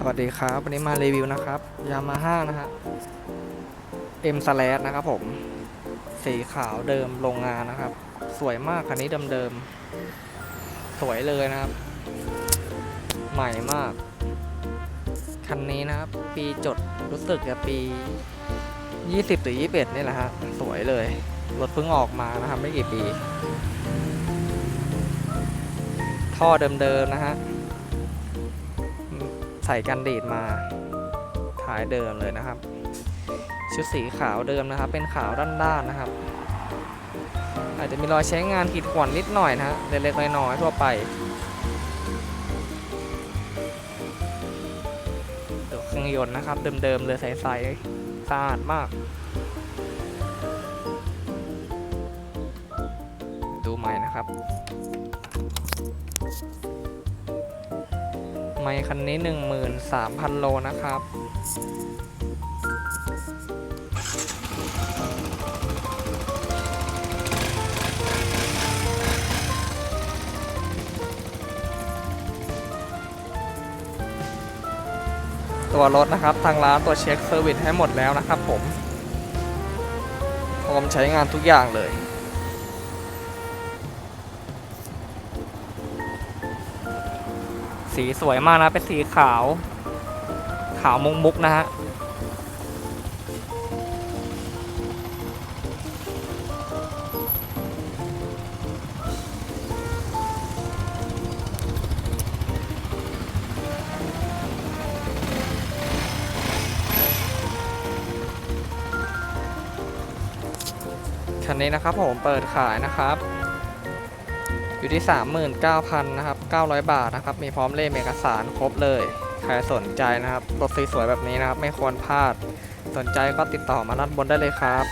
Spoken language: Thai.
สวัสดีครับ วันนี้มารีวิวนะครับยามาฮ่านะฮะ M s l a s นะครับผม สีขาวเดิมโรงงานนะครับ สวยมากคันนี้เดิมๆสวยเลยนะครับ ใหม่มาก คันนี้นะครับ ปีจดรู้สึกจะปี 20 หรือ 21 นี่แหละฮะสวยเลย รถเพิ่งออกมานะครับ ไม่กี่ปี ท่อเดิมๆนะฮะ ใส่กันดีดมาท้ายเดิมเลยนะครับ ชุดสีขาวเดิมนะครับ เป็นขาวด้านๆนะครับ อาจจะมีรอยใช้งานขีดข่วนนิดหน่อยนะฮะเล็กๆน้อยๆทั่วไปตัวเครื่องยนต์นะครับ เดิมๆเลยใสๆสะอาดมาก ดูใหม่นะครับ ไมค์คันนี้ 13,000 โลนะครับ ตัวรถนะครับ ทางร้านตัวเช็คเซอร์วิสให้หมดแล้วนะครับผมพร้อมใช้งานทุกอย่างเลย สีสวยมากนะเป็นสีขาว ขาวมุกมุกๆนะฮะคันนี้นะครับผมเปิดขายนะครับ อยู่ที่ 39,000นะครับ900 บาทนะครับ มีพร้อมเล่มเอกสารครบเลย ใครสนใจนะครับรถสวยๆแบบนี้นะครับ ไม่ควรพลาด สนใจก็ติดต่อมาด้านบนได้เลยครับ